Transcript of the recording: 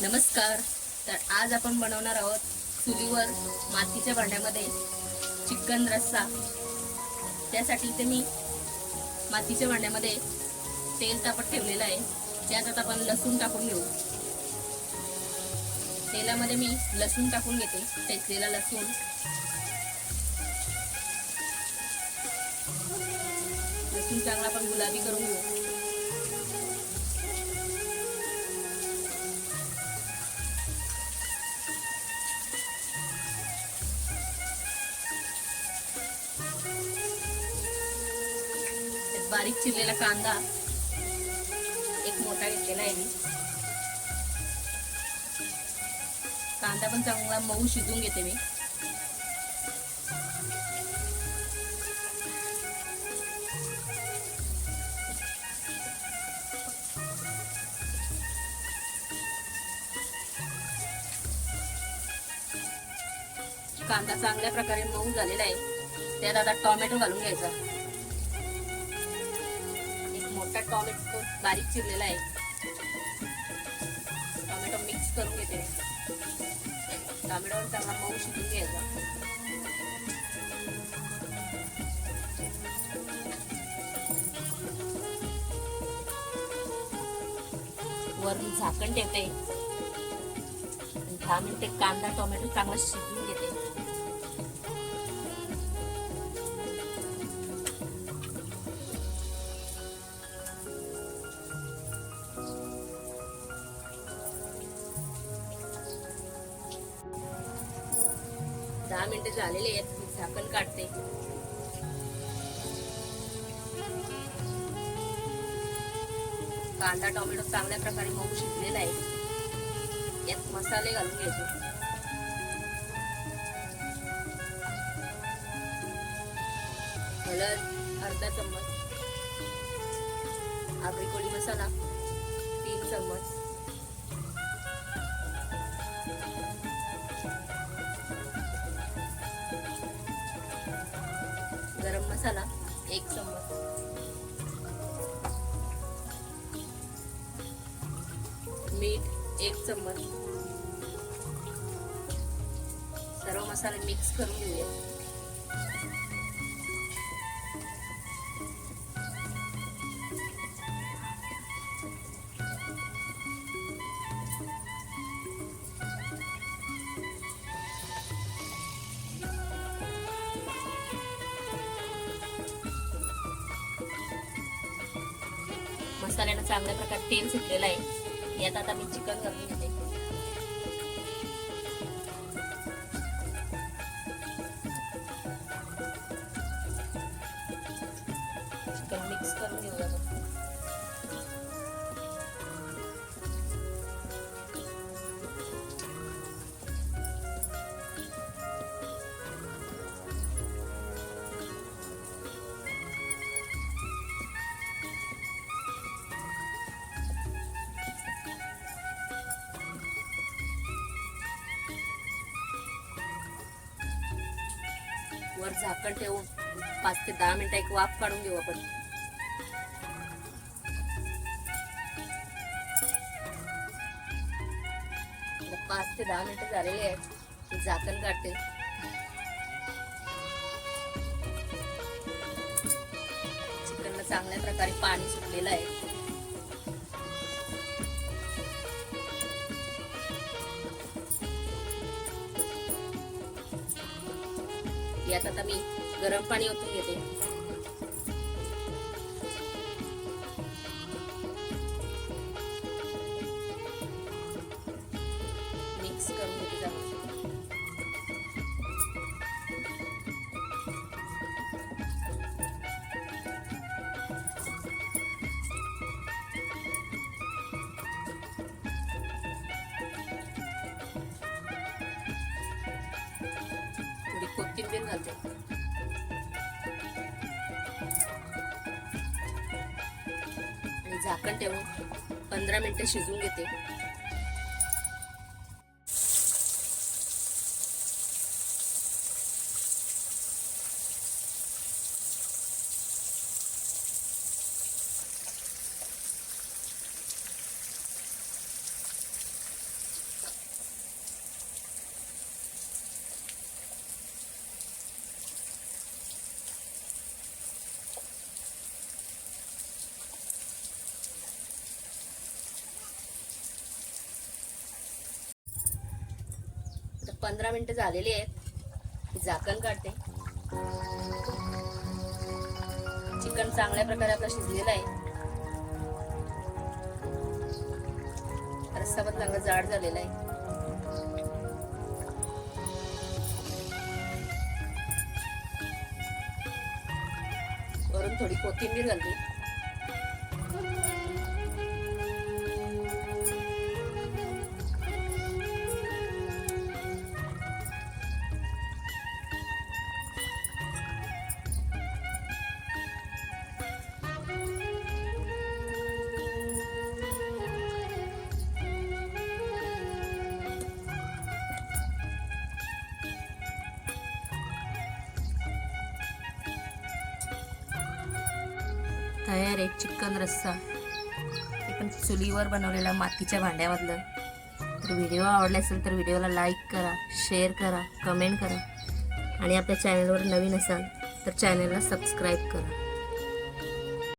नमस्कार. तर आज आपण बनवणार आहोत चुलीवर मातीच्या भांड्यामध्ये चिकन रस्सा. त्यासाठी इथे मी मातीच्या भांड्यामध्ये तेल तापत ठेवलेलं आहे. त्यात आता आपण लसूण टाकून घेऊ. तेलामध्ये मी लसूण टाकून घेते. टेचलेला लसूण. लसूण चांगला आपण गुलाबी करून घेऊ. बारीक चिरलेला कांदा. एक मोठा घेतलेला आहे मी. कांदा पण चांगला मऊ शिजून घेते मी. कांदा चांगल्या प्रकारे मऊ झालेला आहे. त्यात आता टोमॅटो घालून घ्यायचा. टोमॅटो बारीक चिरलेला आहे. टॉमॅटो मिक्स करून घेते. टॉमॅटोवर चांगला मऊ शिजून घ्यायचा. वरून झाकण ठेवते. दहा मिनिटे कांदा टोमॅटो चांगला शिजून दहा मिनिटं झालेले आहेत मी झाकण काढते. कांदा टोमॅटो चांगल्या प्रकारे मऊ शिजलेला आहे. यात मसाले घालून घ्यायचे. हळद अर्धा चम्मच. आगरी कोळी मसाला. मीठ एक चम्मच. सर्व मसाले मिक्स करून घेऊया. मसाल्यानं चांगल्या प्रकारे तेल सुटलेलं आहे. यात आता मी चिकन घालून घेते वर झाकण ठेवून पाच ते दहा मिनिटं एक वाफ काढून घेऊ आपण. पाच ते दहा मिनिटं झालेले आहेत. मी झाकण काढते. चिकनला चांगल्या प्रकारे पाणी सुटलेलं आहे. यात आता मी गरम पाणी ओतून घेते. थोडी घालते झाकण ठेवून पंधरा मिनिटं शिजवून घेते. पंधरा मिनिटं झालेली आहेत. झाकण काढते. चिकन चांगल्या प्रकारे आपलं शिजलेलं आहे. रस्सा पण चांगला जाड झालेला आहे. वरून थोडी कोथिंबीर घालते. तयार आहे चिकन रस्सा. हे पण चुलीवर बनवलेला मातीच्या भांड्यामधलं. तर व्हिडिओ आवडला असेल तर व्हिडिओला लाईक करा शेअर करा कमेंट करा. आणि आपल्या चॅनलवर नवीन असाल तर चॅनलला सबस्क्राईब करा.